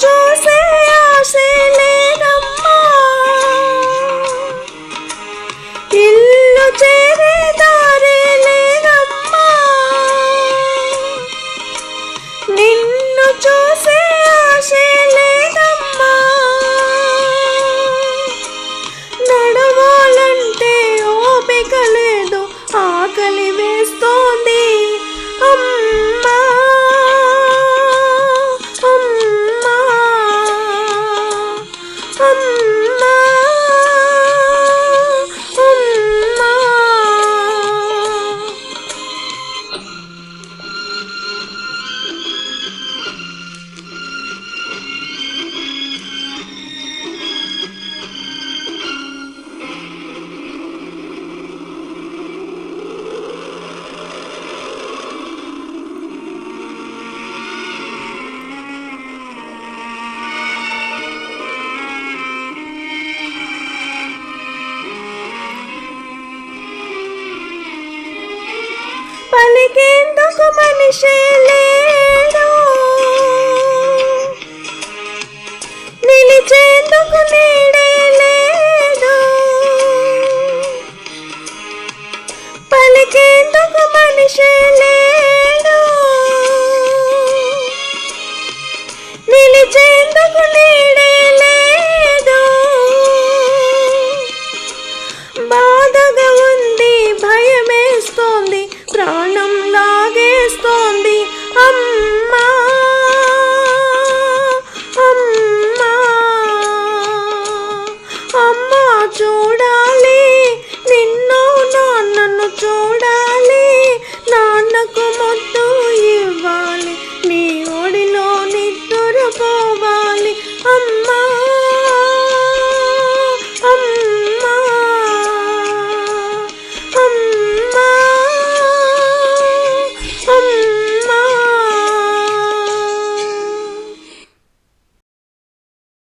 చూసే ఆశే లేదమ్మా. ఇల్లు చేరే దారే లేదమ్మా. నిన్ను చూసే ఆశే లేదమ్మా. నడవాలంటే ఓపికలు నీకెందుకు మనిషే లే